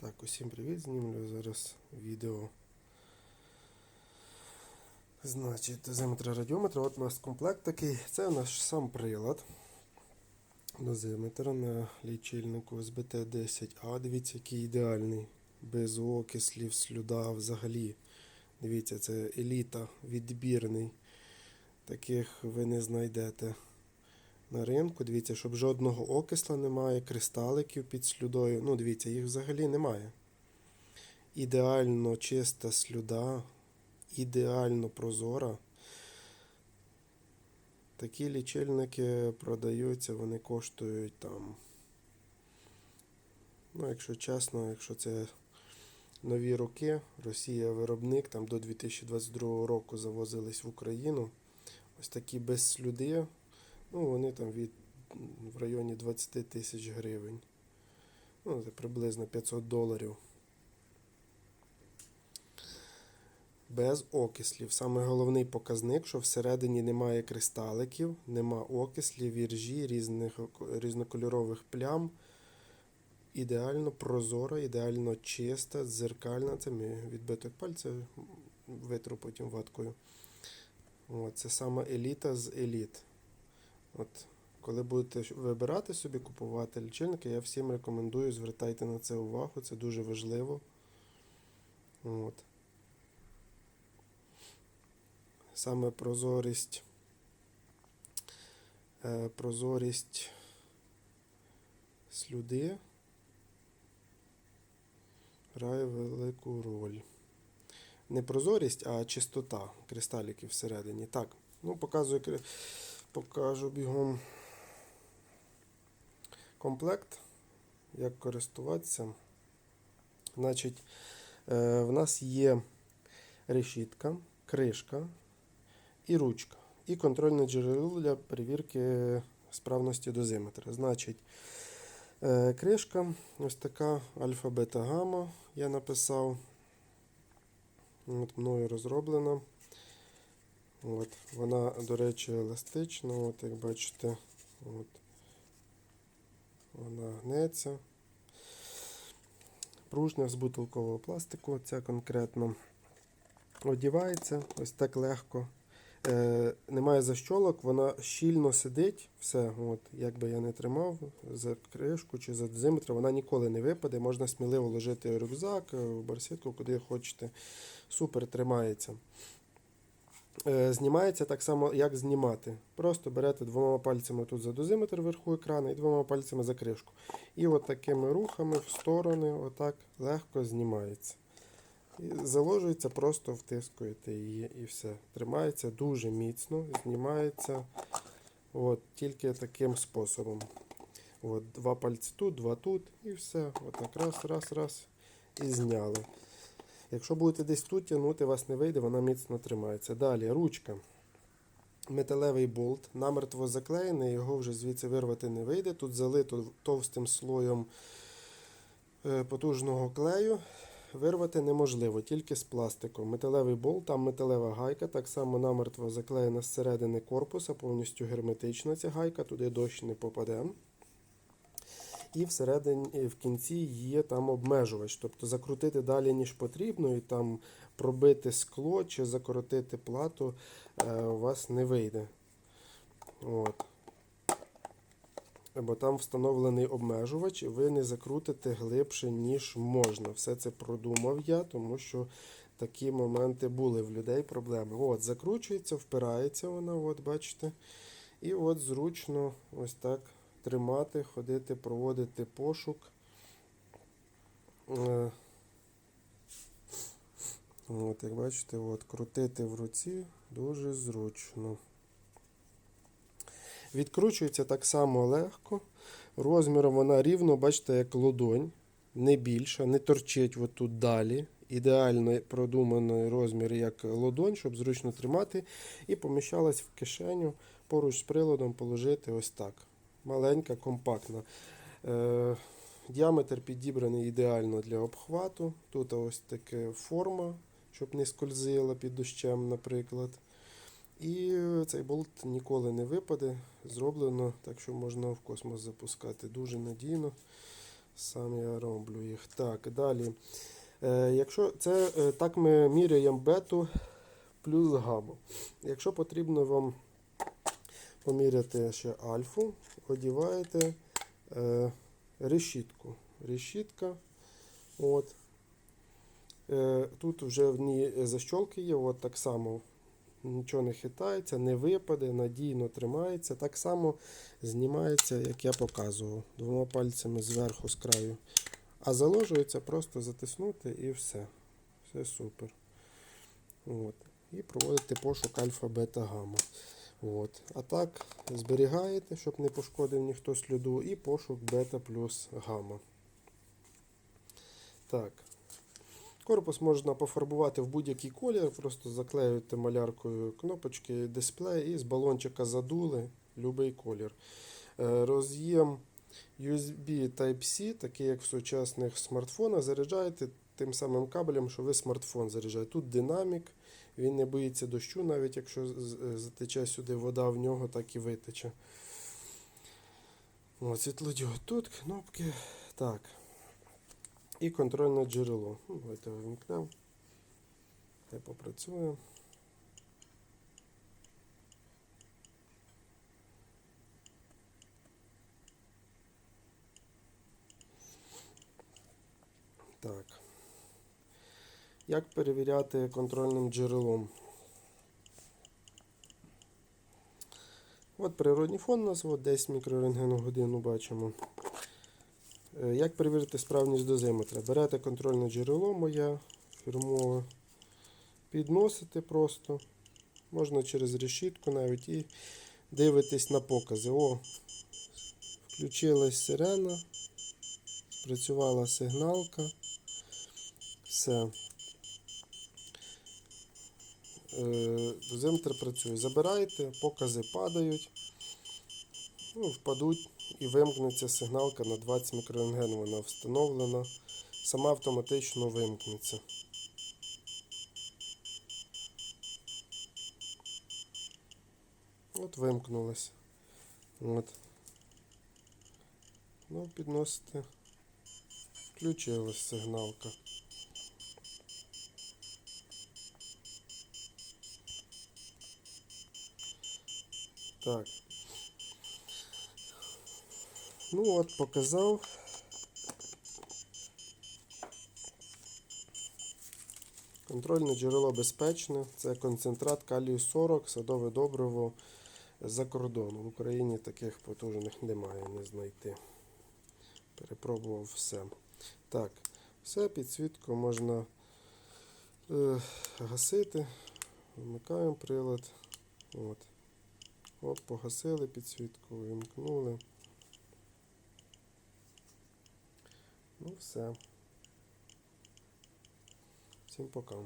Так, усім привіт, знімлю зараз відео. Значить, дозиметр радіометра. От у нас комплект такий. Це наш сам прилад. Дозиметр на лічильнику СБТ-10А. Дивіться, який ідеальний. Без окислів, слюда взагалі. Дивіться, це еліта, відбірний. Таких ви не знайдете на ринку. Дивіться, щоб жодного окисла немає, кристаликів під слюдою. Ну, дивіться, їх взагалі немає. Ідеально чиста слюда, ідеально прозора. Такі лічильники продаються, вони коштують там. Ну, якщо чесно, якщо це нові роки, Росія виробник там до 2022 року завозились в Україну. Ось такі без слюди. Ну, вони там від в районі 20 тисяч гривень. Ну, це приблизно 500 доларів. Без окислів. Саме головний показник, що всередині немає кристаликів, нема окислів, іржі, різних, різнокольорових плям. Ідеально прозора, ідеально чиста, дзеркальна. Це ми відбиток пальця витру потім ваткою. От, це саме еліта з еліт. От, коли будете вибирати собі, купувати лічильники, я всім рекомендую, звертайте на це увагу, це дуже важливо. От. Саме прозорість. Е, прозорість слюди грає велику роль. Не прозорість, а чистота кристаліків всередині. Так, ну показую покажу бігом комплект, як користуватися. Значить, е, в нас є решітка, кришка і ручка. І контрольне джерело для перевірки справності дозиметра. Значить, е, кришка ось така альфа-бета-гамма, я написав. От мною розроблена. От, вона, до речі, еластична, от, як бачите, от, вона гнеться. Пружня з бутилкового пластику, ця конкретно одівається ось так легко. Е, немає защолок, вона щільно сидить. Все, от, як би я не тримав за кришку чи за дозиметр, вона ніколи не випаде. Можна сміливо ложити рюкзак, е, в куди хочете. Супер тримається. Е, знімається так само, як знімати. Просто берете двома пальцями тут за дозиметр вверху екрану і двома пальцями за кришку. І от такими рухами в сторони, отак легко знімається. І заложується, просто втискуєте її і все. Тримається дуже міцно, знімається от, тільки таким способом. От, два пальці тут, два тут, і все. Отак раз, раз, раз. І зняли. Якщо будете десь тут тягнути, вас не вийде, вона міцно тримається. Далі ручка. Металевий болт, намертво заклеєний, його вже звідси вирвати не вийде. Тут залито товстим слоєм е, потужного клею. Вирвати неможливо, тільки з пластиком. Металевий болт, там металева гайка, так само намертво заклеєна зсередини корпуса, повністю герметична ця гайка, туди дощ не попаде. І всередині, в кінці є там обмежувач. Тобто закрутити далі, ніж потрібно, і там пробити скло чи закоротити плату е, у вас не вийде. От. Бо там встановлений обмежувач, і ви не закрутите глибше, ніж можна. Все це продумав я, тому що такі моменти були в людей проблеми. От, закручується, впирається вона, от бачите. І от зручно ось так тримати, ходити, проводити пошук. Е, От, як бачите, от, крутити в руці дуже зручно. Відкручується так само легко. Розміром вона рівно, бачите, як ладонь, не більша, не торчить отут далі. Ідеально продуманий розмір як ладонь, щоб зручно тримати. І поміщалась в кишеню поруч з приладом положити ось так. Маленька, компактна. Е, діаметр підібраний ідеально для обхвату. Тут ось така форма, щоб не скользила під дощем, наприклад. І цей болт ніколи не випаде. Зроблено так, що можна в космос запускати. Дуже надійно. Сам я роблю їх. Так, далі. Е, якщо це е, так ми міряємо бету плюс гаму. Якщо потрібно вам поміряти ще альфу, одіваєте е, решітку. Решітка. От. Е, тут вже в ній защолки є, от так само нічого не хитається, не випаде, надійно тримається. Так само знімається, як я показував, двома пальцями зверху з краю. А заложується просто затиснути і все. Все супер. От. І проводити пошук альфа, бета, гамма. От. А так зберігаєте, щоб не пошкодив ніхто сліду, і пошук бета плюс гамма. Так. Корпус можна пофарбувати в будь-який колір, просто заклеюєте маляркою кнопочки, дисплей і з балончика задули будь-який колір. Е, Роз'єм USB Type-C, такий як в сучасних смартфонах, заряджаєте тим самим кабелем, що ви смартфон заряджаєте. Тут динамік, він не боїться дощу, навіть якщо затече сюди вода в нього, так і витече. От, світлодіод тут, кнопки. Так. І контрольне джерело. Ну, Давайте вимкнемо. Хай попрацює. Так. Як перевіряти контрольним джерелом? От природний фон у нас, от 10 мікрорентген годину бачимо. Е, Як перевірити справність дозиметра? Берете контрольне джерело моє фірмове, підносите просто, можна через решітку навіть і дивитесь на покази. О, включилась сирена, спрацювала сигналка. Все. Е, Дозиметр працює. Забираєте, покази падають, ну, впадуть і вимкнеться сигналка на 20 мікрорентген. Вона встановлена. Сама автоматично вимкнеться. От вимкнулась. От. Ну, підносите. Включилась сигналка. Так. Ну от, показав. Контрольне джерело безпечне. Це концентрат калію 40, садове добриво за кордону. В Україні таких потужних немає, не знайти. Перепробував все. Так, все, підсвітку можна е, гасити. Вмикаємо прилад. От. Оп, погасили підсвітку, вимкнули. Ну все. Всім пока.